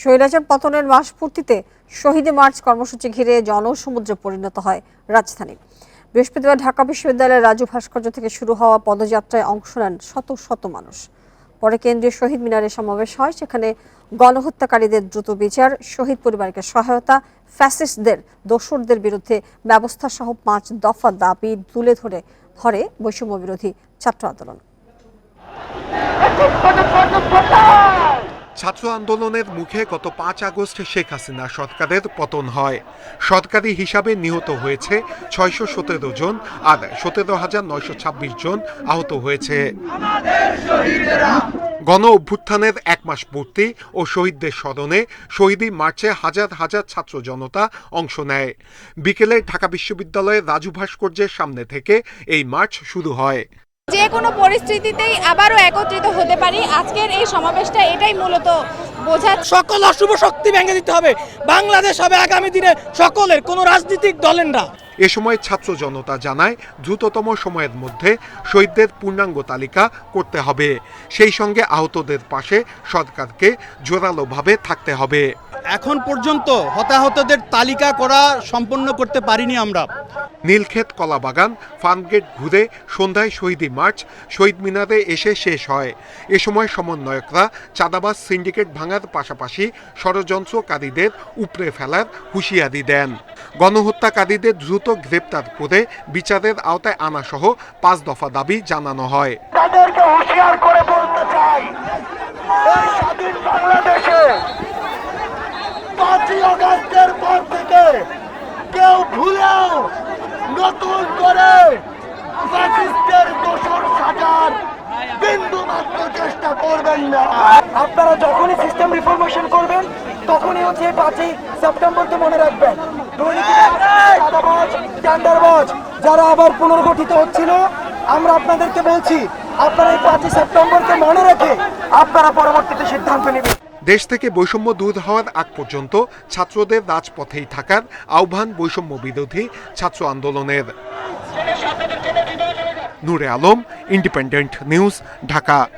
স্বৈরাচার পতনের মাস পূর্তিতে শহীদে মার্চ কর্মসূচি ঘিরে জনসমুদ্রে পরিণত হয় রাজধানী। বৃহস্পতিবার ঢাকা বিশ্ববিদ্যালয়ের রাজু ভাস্কর্য থেকে শুরু হওয়া পদযাত্রায় অংশ নেন শত শত মানুষ। পরে কেন্দ্রীয় শহীদ মিনারে সমাবেশ হয়, সেখানে গণহত্যাকারীদের দ্রুত বিচার, শহীদ পরিবারকে সহায়তা, ফ্যাসিস্টদের, দোসরদের বিরুদ্ধে ব্যবস্থা সহ পাঁচ দফা দাবি তুলে ধরে ধরে বৈষম্য বিরোধী ছাত্র আন্দোলন। ছাত্র আন্দোলনের মুখে গত পাঁচ আগস্ট শেখ হাসিনা সরকারের পতন হয়। সরকারি হিসাবে নিহত হয়েছে ছয়শো সতেরো জন আর সতেরো হাজার নয়শো ছাব্বিশ জন আহত হয়েছে। গণ অভ্যুত্থানের এক মাস পূর্তি ও শহীদদের স্মরণে শহীদী মার্চে হাজার হাজার ছাত্র জনতা অংশ নেয়। বিকেলে ঢাকা বিশ্ববিদ্যালয়ের রাজু ভাস্কর্যের সামনে থেকে এই মার্চ শুরু হয়। যে কোনো পরিস্থিতিতেই আবারও একত্রিত হতে পারি। আজকের এই সমাবেশটা এটাই মূলত বোঝা সকল অশুভ শক্তি ভেঙে দিতে হবে। বাংলাদেশ হবে আগামী দিনে সকলের কোনো রাজনৈতিক দলের না। এ সময় ছাত্র জনতা জানায় দ্রুততম সময়ের মধ্যে শহীদদের পূর্ণাঙ্গ তালিকা করতে হবে। সেই সঙ্গে আহতদের পাশে সরকারকে জোরালোভাবে থাকতে হবে। এখন পর্যন্ত হতাহতদের তালিকা করা সম্পন্ন করতে পারিনি আমরা। নীলক্ষেত কলাবাগান ফার্মগেট ঘুরে সন্ধ্যায় শহীদি মার্চ শহীদ মিনারে এসে শেষ হয়। এ সময় সমন্বয়করা চাঁদাবাজ সিন্ডিকেট ভাঙার পাশাপাশি ষড়যন্ত্রকারীদের উপড়ে ফেলার হুঁশিয়ারি দেন। গণহত্যাকারীদের দ্রুত গ্রেপ্তার করে বিচারের আওতায় আনা সহ পাঁচ দফা দাবি জানানো হয়। তাদেরকে হুঁশিয়ার করে বলতে চাই স্বাধীন বাংলাদেশে পাঁচই অগাস্টের পর থেকে কেউ ভুলেও নতুন করে ফ্যাসিস্টের দোষর সাজার বিন্দু মাত্র চেষ্টা করবেন না। আপনারা যখনই সিস্টেম রিফরমেশন করবেন, তখনই হচ্ছে পাঁচই সেপ্টেম্বরকে মনে রাখবেন। টেন্ডারবাজ যারা আবার পুনর্গঠিত হচ্ছিল, আমরা আপনাদেরকে বলছি, আপনারা এই পাঁচই সেপ্টেম্বরকে মনে রেখে আপনারা পরবর্তীতে সিদ্ধান্ত নেবেন। দেশ থেকে বৈষম্য দূর হওয়ার আগ পর্যন্ত ছাত্রদের রাজপথেই থাকার আহ্বান বৈষম্য বিরোধী ছাত্র আন্দোলনের। Noore Alam independent news Dhaka.